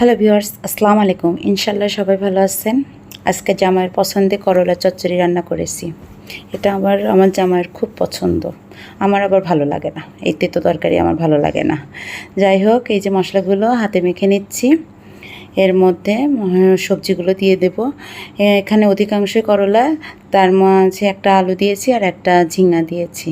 Hello viewers আসসালামু আলাইকুম। ইনশাল্লাহ সবাই ভালো আছেন। আজকে জামাইয়ের পছন্দে করলা চচ্চড়ি রান্না করেছি। এটা আবার আমার জামাইয়ের খুব পছন্দ। আমার আবার ভালো লাগে না। এই তেতো তরকারি আমার ভালো লাগে না। যাই হোক, এই যে মশলাগুলো হাতে মেখে নিচ্ছি। মধ্যে সবজিগুলো দিয়ে দেব। এখানে অধিকাংশই করলা, তার মাঝে একটা আলু দিয়েছি আর একটা ঝিঙ্গা দিয়েছি।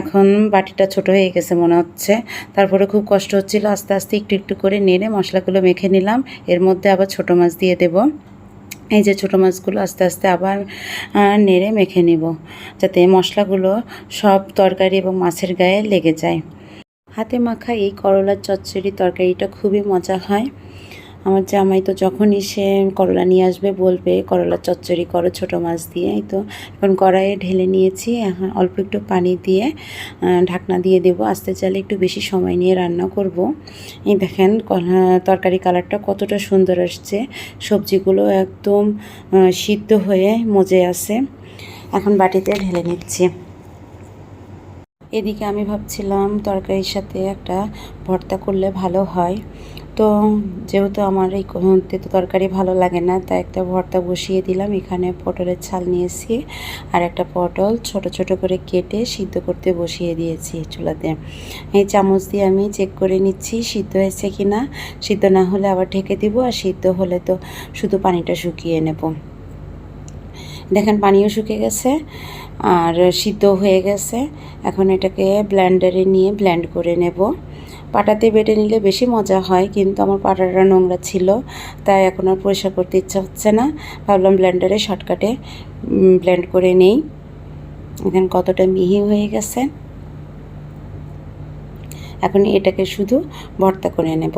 এখন বাটিটা ছোট হয়ে গেছে মনে হচ্ছে। তারপরে খুব কষ্ট হচ্ছিল, আস্তে আস্তে একটু একটু করে নেড়ে মশলাগুলো মেখে নিলাম। এর মধ্যে আবার ছোট মাছ দিয়ে দেব। এই যে ছোটো মাছগুলো আস্তে আস্তে আবার নেড়ে মেখে নিব, যাতে মশলাগুলো সব তরকারি এবং মাছের গায়ে লেগে যায়। হাতে মাখা এই করলার চচ্চড়ি তরকারিটা খুবই মজা হয়। আমার জামাই তো যখনই সে করলা নিয়ে আসবে, বলবে, করলা চচ্চড়ি করো ছোটো মাছ দিয়ে। তো, এখন কড়াইয়ে ঢেলে নিয়েছি, এখন অল্প একটু পানি দিয়ে ঢাকনা দিয়ে দেবো। আস্তে চালে একটু বেশি সময় নিয়ে রান্না করব। এই দেখেন তরকারি কালারটা কতটা সুন্দর আসছে। সবজিগুলো একদম সিদ্ধ হয়ে মজে আছে। এখন বাটিতে ঢেলে নিচ্ছি। এদিকে আমি ভাবছিলাম তরকারির সাথে একটা ভর্তা করলে ভালো হয়। তো যেহেতু আমার এই তেতো তরকারি ভালো লাগে না, তাই একটা ভর্তা বসিয়ে দিলাম। এখানে পটলের ছাল নিয়েছি আর একটা পটল ছোট ছোট করে কেটে সিদ্ধ করতে বসিয়ে দিয়েছি চুলাতে। এই চামচ দিয়ে আমি চেক করে নিচ্ছি সিদ্ধ হয়েছে কি না সিদ্ধ না হলে আবার ঢেকে দিব, আর সিদ্ধ হলে তো শুধু পানিটা শুকিয়ে নেব। দেখেন পানিও শুকিয়ে গেছে আর সিদ্ধ হয়ে গেছে। এখন এটাকে ব্ল্যান্ডারে নিয়ে ব্ল্যান্ড করে নেব। পাটাতে বেটে নিলে বেশি মজা হয়, কিন্তু আমার পাটাটা নোংরা ছিল, তাই এখন আর পরিষ্কার করতে ইচ্ছা হচ্ছে না। ভাবলাম ব্ল্যান্ডারে শর্টকাটে ব্ল্যান্ড করে নেই। এখন কতটা মিহি হয়ে গেছে। এখন এটাকে শুধু ভর্তা করে নেব।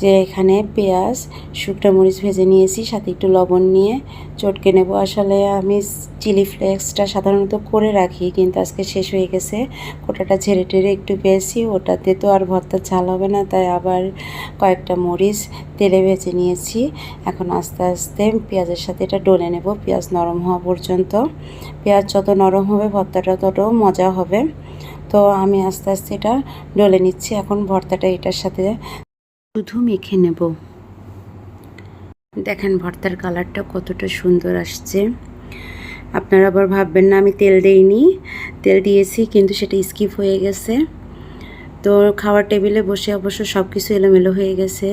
যে এখানে পেঁয়াজ, শুকনো মরিচ ভেজে নিয়েছি, সাথে একটু লবণ নিয়ে চটকে নেব। আসলে আমি চিলি ফ্লেক্সটা সাধারণত করে রাখি, কিন্তু আজকে শেষ হয়ে গেছে। কোটাটা ঝেড়ে টেড়ে একটু পেয়েছি ওটাতে তো আর ভর্তা ঝাল হবে না, তাই আবার কয়েকটা মরিচ তেলে ভেজে নিয়েছি। এখন আস্তে আস্তে পেঁয়াজের সাথে এটা ডলে নেব, পেঁয়াজ নরম হওয়া পর্যন্ত। পেঁয়াজ যত নরম হবে, ভর্তাটা তত মজা হবে। তো আমি আস্তে আস্তে এটা ডলে নিচ্ছি। এখন ভর্তাটা এটার সাথে শুধু মেখে নেব। দেখেন ভর্তার কালারটা কতটা সুন্দর আসছে। আপনারা আবার ভাববেন, না, আমি তেল দেইনি। তেল দিয়েছি, কিন্তু সেটা স্কিপ হয়ে গেছে। তো খাওয়ার টেবিলে বসে অবশ্য সব কিছু এলোমেলো হয়ে গেছে।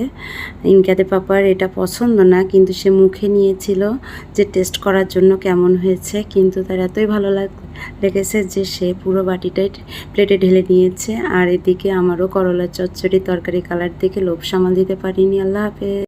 ইনকাতে পাপার এটা পছন্দ না, কিন্তু সে মুখে নিয়েছিল যে, টেস্ট করার জন্য কেমন হয়েছে? কিন্তু তার এতই ভালো লাগ লেগেছে যে সে পুরো বাটিটাই প্লেটে ঢেলে নিয়েছে। আর এদিকে আমারও করলার চচ্চড়ি তরকারি কালার দেখে লোভ সামাল দিতে পারিনি। আল্লাহ হাফেজ।